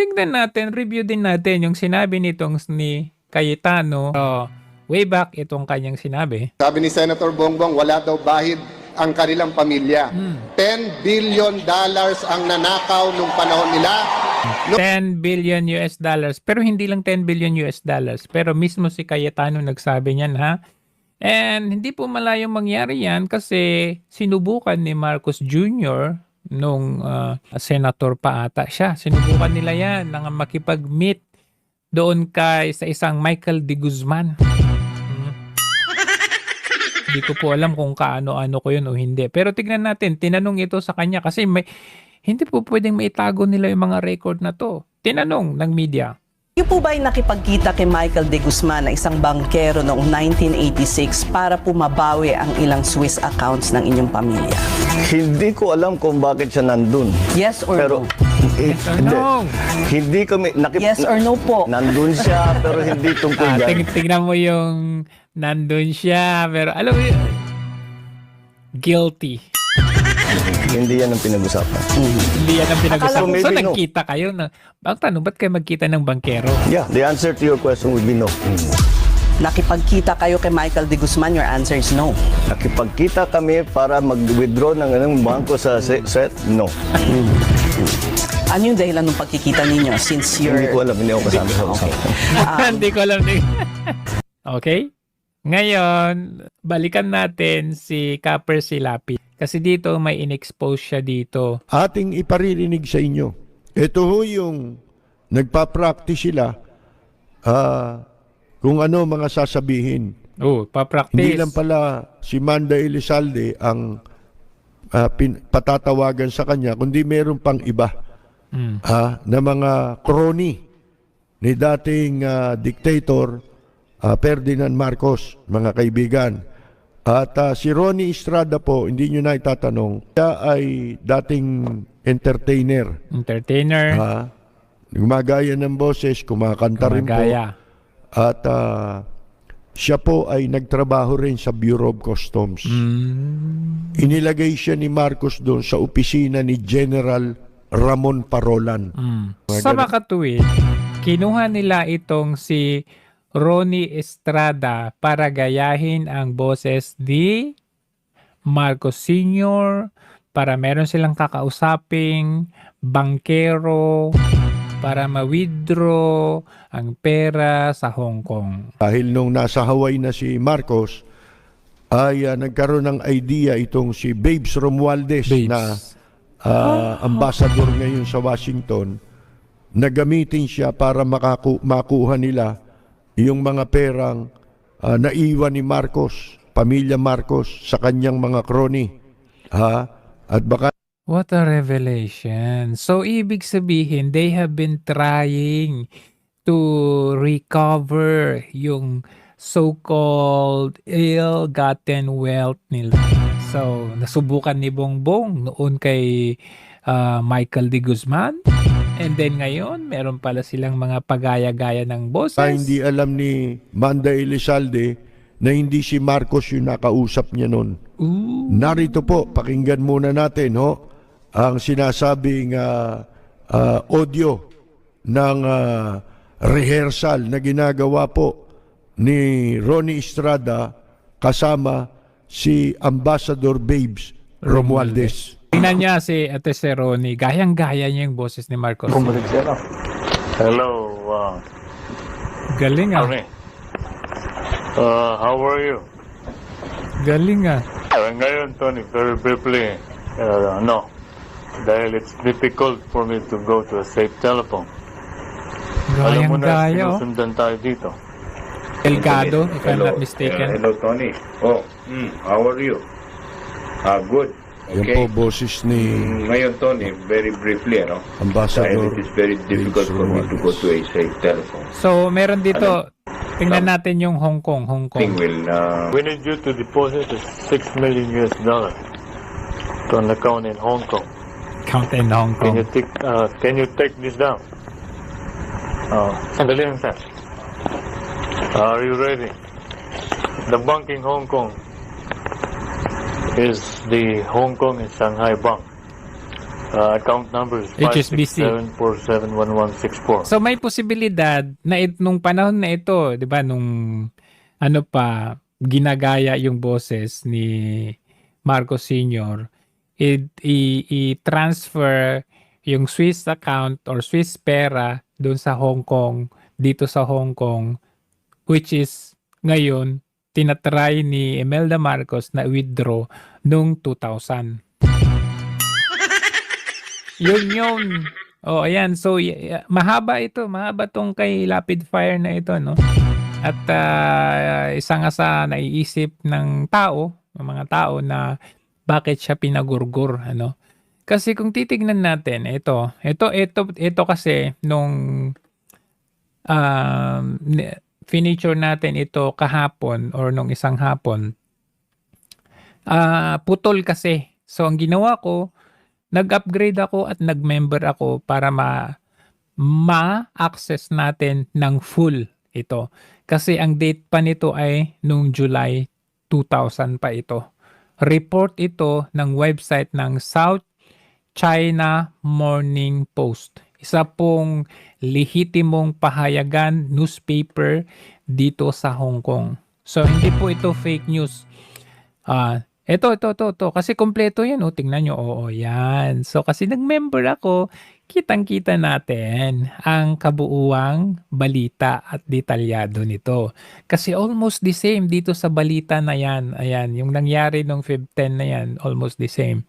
tignan natin, review din natin yung sinabi nitong ni Cayetano. So, way back itong kanyang sinabi. Sabi ni Senator Bongbong, wala daw bahid ang kanilang pamilya. 10 billion dollars ang nanakaw nung panahon nila. 10 billion US dollars. Pero hindi lang 10 billion US dollars. Pero mismo si Cayetano nagsabi niyan ha. And hindi po malayong mangyari yan kasi sinubukan ni Marcos Jr. nung ah, senator pa ata siya. Sinubukan nila yan nang makipag-meet doon kay sa isang Michael de Guzman. Hmm. Hindi ko po alam kung kaano-ano ko yun o hindi. Pero tignan natin, tinanong ito sa kanya kasi may, hindi po pwedeng maitago nila yung mga record na to. Tinanong ng media. Kayo po ba ay nakipagkita kay Michael de Guzman na isang bankero noong 1986 para po mabawi ang ilang Swiss accounts ng inyong pamilya? Hindi ko alam kung bakit siya nandun. Yes or Pero, no? eh, or hindi. no? Hindi kami, nakip, Yes or no po? Nandun siya, pero hindi tungkol Ah, ting- tingnan mo yung nandun siya. Pero alam mo yun, guilty. Hindi yan ang pinag-usapan. Hindi yan ang pinag-usapan. So maybe no. nagkita kayo na, ang tanong, ba't kayo magkita ng bankero? Yeah, the answer to your question would be no. Nakipagkita kayo kay Michael de Guzman, your answer is no. Nakipagkita kami para mag-withdraw ng anong bangko sa se- set? No. Ano yung dahilan ng pagkikita ninyo since you're... Hindi ko alam, hindi ako kasama sa Okay. Hindi ko alam. din. okay? Ngayon, balikan natin si Copper Silapi. Kasi dito may in-expose siya dito. ating iparirinig sa inyo. Ito ho yung nagpa-practice sila ah, kung ano mga sasabihin. Oh, pa-practice. Hindi lang pala si Manda Elizalde ang ah, pin- patatawagan sa kanya, kundi meron pang iba Mm. ah, na mga crony ni dating ah, dictator ah, Ferdinand Marcos, mga kaibigan. At ah, si Ronnie Estrada po, hindi nyo na itatanong, siya ay dating entertainer. Entertainer. Ha? Gumagaya ng boses, kumakanta rin po. Gumagaya. At ah, siya po ay nagtrabaho rin sa Bureau of Customs. Mm. Inilagay siya ni Marcos doon sa opisina ni General Ramon Parolan. Mm. Sa makatuwid, kinuha nila itong si Ronnie Estrada para gayahin ang boses ni Marcos Sr. para meron silang kakausaping bankero para ma-withdraw ang pera sa Hong Kong. Dahil nung nasa Hawaii na si Marcos, ay ah, nagkaroon ng idea itong si Babes Romualdez Babes. na ah, ambassador ngayon sa Washington na gamitin siya para makaku- makuha nila yung mga perang ah, naiwan ni Marcos, pamilya Marcos sa kanyang mga crony. Ha? At baka What a revelation. So, ibig sabihin, they have been trying to recover yung so-called ill-gotten wealth nila. So, nasubukan ni Bongbong noon kay ah, Michael de Guzman. And then ngayon, meron pala silang mga pagaya-gaya ng boses. Ah, hindi alam ni Manda Elizalde na hindi si Marcos yung nakausap niya noon. Narito po, pakinggan muna natin ho, ang sinasabing ah, ah, audio ng ah, rehearsal na ginagawa po ni Ronnie Estrada kasama si Ambassador Babes Romualdez. Tingnan niya si Ate Seroni. Gayang-gaya niya yung boses ni Marcos. Hello, uh, Galing ah. Tony. Uh, how are you? Galing ah. Uh, ngayon, Tony, very briefly, uh, no. Dahil it's difficult for me to go to a safe telephone. Alam mo na, Gayang-gaya oh. sinusundan tayo dito. Delgado, if I'm Hello. not mistaken. Yeah, hello, Tony. Oh, mm, how are you? Ah, good. Yan Okay. po boses ni Mm, Ngayon, Tony, very briefly, ano? Ambassador Dahil it is very difficult for me to go to a safe telephone. So, meron dito, tingnan natin yung Hong Kong, Hong Thing Kong. will, uh, We need you to deposit 6 million US dollars to an account in Hong Kong. Count in Hong Can you Kong. take, uh, can you take this down? Uh, sandali lang, sir. Are you ready? The bank in Hong Kong is the Hong Kong and Shanghai Bank. Uh, account number is HSBC. 567471164. So may posibilidad na it, nung panahon na ito, 'di ba, nung ano pa ginagaya yung boses ni Marcos Sr. i-transfer yung Swiss account or Swiss pera doon sa Hong Kong, dito sa Hong Kong, which is ngayon tinatry ni Imelda Marcos na withdraw nung 2000. Yun yun. Oh, ayan. So, y- y- mahaba ito. Mahaba tong kay Rapid Fire na ito, no? At ah, isa nga sa naiisip ng tao, ng mga tao na bakit siya pinagurgur, ano? Kasi kung titignan natin, ito, ito, ito, ito kasi nung um, ni- finiture natin ito kahapon or nung isang hapon, ah putol kasi. So, ang ginawa ko, nag-upgrade ako at nag-member ako para ma ma-access natin ng full ito. Kasi ang date pa nito ay nung July 2000 pa ito. Report ito ng website ng South China Morning Post. Isa pong lehitimong pahayagan newspaper dito sa Hong Kong. So hindi po ito fake news. Ah, ito, ito, ito, ito. Kasi kompleto yan. O, tingnan nyo. Oo, yan. So, kasi nag-member ako, kitang-kita natin ang kabuuang balita at detalyado nito. Kasi almost the same dito sa balita na yan. Ayan, yung nangyari nung Feb 10 na yan, almost the same.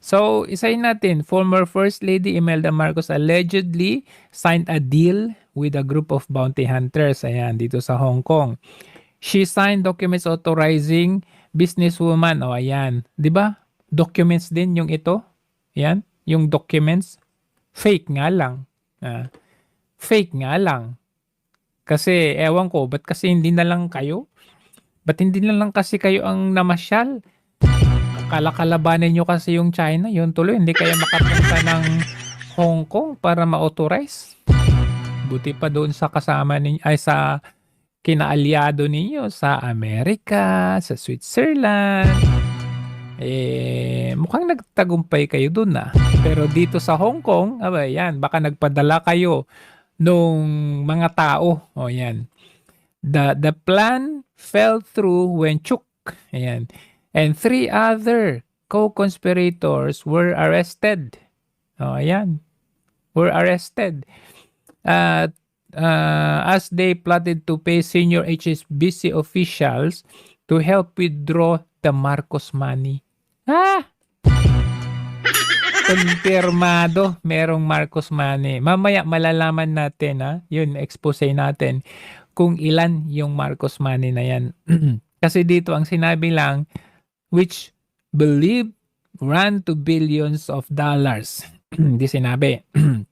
So, isayin natin, former First Lady Imelda Marcos allegedly signed a deal with a group of bounty hunters, ayan, dito sa Hong Kong. She signed documents authorizing businesswoman. O, ayan. 'Di ba? Documents din yung ito. Ayan. Yung documents. Fake nga lang. Ah, fake nga lang. Kasi, ewan ko, ba't kasi hindi na lang kayo? Ba't hindi na lang kasi kayo ang namasyal? Kalakalabanin nyo kasi yung China. Yun tuloy, hindi kayo makapunta ng Hong Kong para ma-authorize. Buti pa doon sa kasama ninyo, ay sa kinaalyado ninyo sa Amerika, sa Switzerland. Eh, mukhang nagtagumpay kayo dun na. Pero dito sa Hong Kong, aba yan, baka nagpadala kayo nung mga tao. O yan. The, the plan fell through when Chuk, ayan, and three other co-conspirators were arrested. O, ayan. Were arrested. At uh, as they plotted to pay senior HSBC officials to help withdraw the Marcos money. Ah! Konfirmado, merong Marcos money. Mamaya malalaman natin, ha? Yun, expose natin kung ilan yung Marcos money na yan. Kasi dito ang sinabi lang, which believe ran to billions of dollars. Hindi sinabi.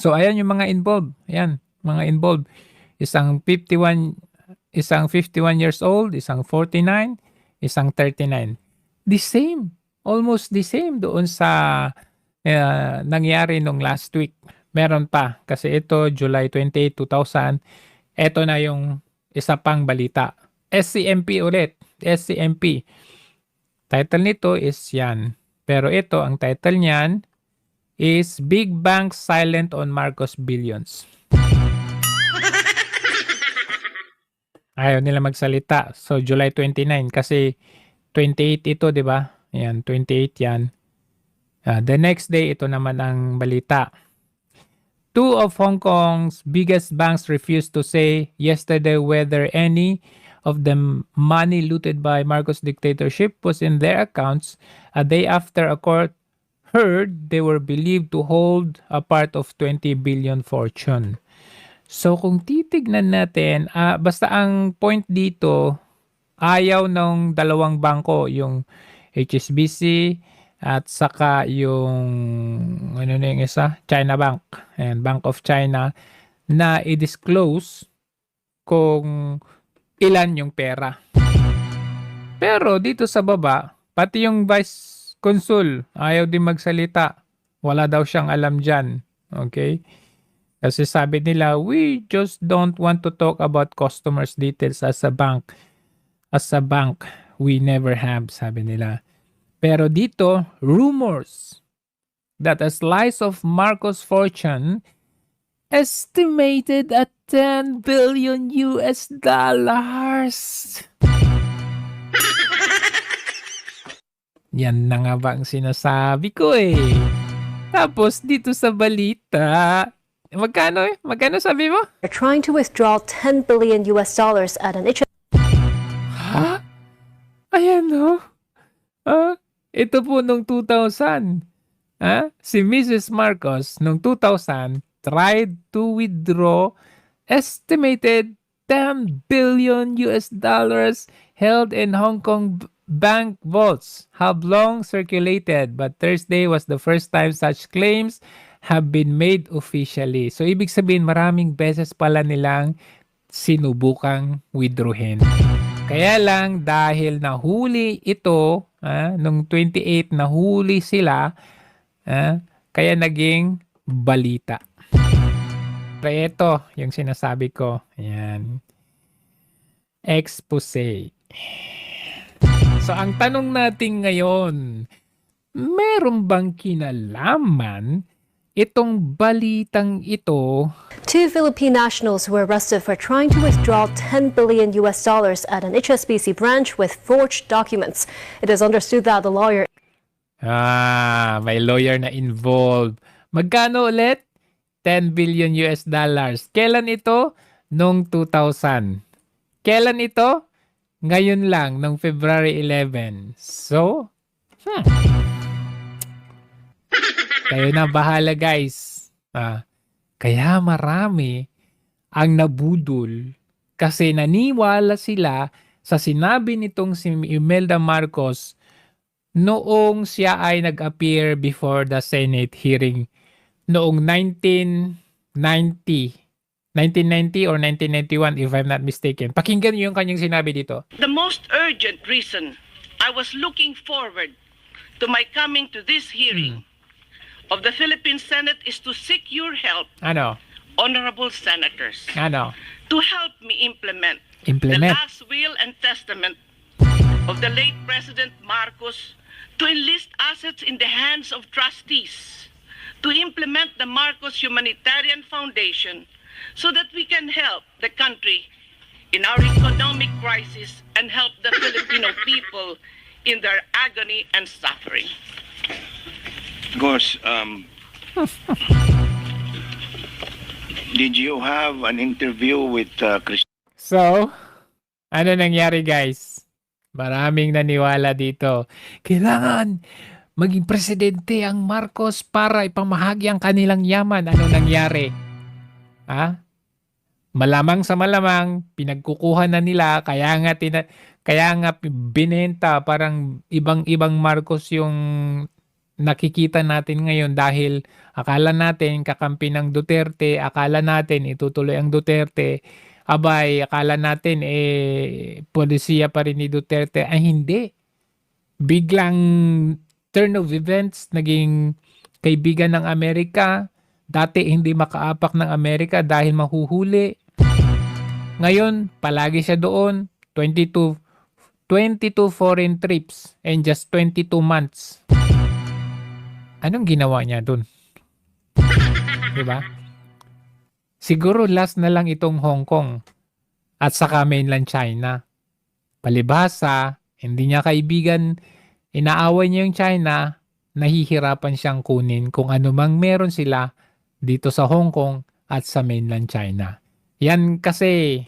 so, ayan yung mga involved. Ayan, mga involved. Isang 51 isang 51 years old, isang 49, isang 39. The same. Almost the same doon sa uh, nangyari nung last week. Meron pa kasi ito July 28, 2000. Ito na yung isa pang balita. SCMP ulit. SCMP. Title nito is yan. Pero ito, ang title niyan is Big Bank Silent on Marcos Billions. Ayaw nila magsalita. So, July 29 kasi 28 ito, di ba? Ayan, 28 yan. Ah, the next day, ito naman ang balita. Two of Hong Kong's biggest banks refused to say yesterday whether any of the money looted by Marcos dictatorship was in their accounts a day after a court heard they were believed to hold a part of 20 billion fortune. So kung titignan natin, ah, basta ang point dito, ayaw ng dalawang bangko, yung HSBC at saka yung ano na yung isa, China Bank and Bank of China na i-disclose kung ilan yung pera. Pero dito sa baba, pati yung Vice Consul ayaw din magsalita. Wala daw siyang alam dyan. Okay? Kasi sabi nila, we just don't want to talk about customers details as a bank. As a bank, we never have, sabi nila. Pero dito, rumors. that a slice of Marcos' fortune estimated at 10 billion US dollars. Yan na nga ba ang sinasabi ko eh. Tapos dito sa balita, magkano eh? Magkano sabi mo? They're trying to withdraw 10 billion US dollars at an Ha? Ayan no. Ah, ito po nung 2000. Ah, si Mrs. Marcos nung 2000 tried to withdraw estimated 10 billion US dollars held in Hong Kong bank vaults have long circulated but Thursday was the first time such claims have been made officially. So ibig sabihin maraming beses pala nilang sinubukang withdrawin. Kaya lang dahil nahuli ito, ah, nung 28 nahuli sila, ah, kaya naging balita. Pero ito, yung sinasabi ko. Ayan. Expose. So, ang tanong natin ngayon, meron bang kinalaman itong balitang ito Two Philippine nationals were arrested for trying to withdraw 10 billion US dollars at an HSBC branch with forged documents. It is understood that the lawyer Ah, may lawyer na involved. Magkano ulit? 10 billion US dollars. Kailan ito? Nung 2000. Kailan ito? Ngayon lang, nung February 11. So, hmm. Kayo na bahala guys. Ah, kaya marami ang nabudol kasi naniwala sila sa sinabi nitong si Imelda Marcos noong siya ay nag-appear before the Senate hearing noong 1990. 1990 or 1991 if I'm not mistaken. Pakinggan niyo yung kanyang sinabi dito. The most urgent reason I was looking forward to my coming to this hearing of the Philippine Senate is to seek your help, Ano? honorable senators, Ano? to help me implement, Implement. the last will and testament of the late President Marcos to enlist assets in the hands of trustees, to implement the Marcos Humanitarian Foundation so that we can help the country in our economic crisis and help the Filipino people in their agony and suffering. Of course, um, did you have an interview with uh, Chris? So, ano nangyari guys? Maraming naniwala dito. Kailangan maging presidente ang Marcos para ipamahagi ang kanilang yaman. Ano nangyari? Ha? Malamang sa malamang, pinagkukuha na nila, kaya nga, tina, kaya nga binenta, parang ibang-ibang Marcos yung nakikita natin ngayon dahil akala natin kakampi ng Duterte, akala natin itutuloy ang Duterte, abay, akala natin eh polisiya pa rin ni Duterte. Ay hindi. Biglang turn of events, naging kaibigan ng Amerika. Dati hindi makaapak ng Amerika dahil mahuhuli. Ngayon, palagi siya doon. 22, 22 foreign trips and just 22 months. Anong ginawa niya doon? 'Di ba? Siguro last na lang itong Hong Kong at saka mainland China. Palibhasa, hindi niya kaibigan, inaaway niya yung China, nahihirapan siyang kunin kung ano mang meron sila dito sa Hong Kong at sa mainland China. Yan kasi,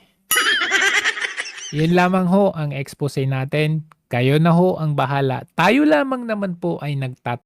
yun lamang ho ang expose natin. Kayo na ho ang bahala. Tayo lamang naman po ay nagtat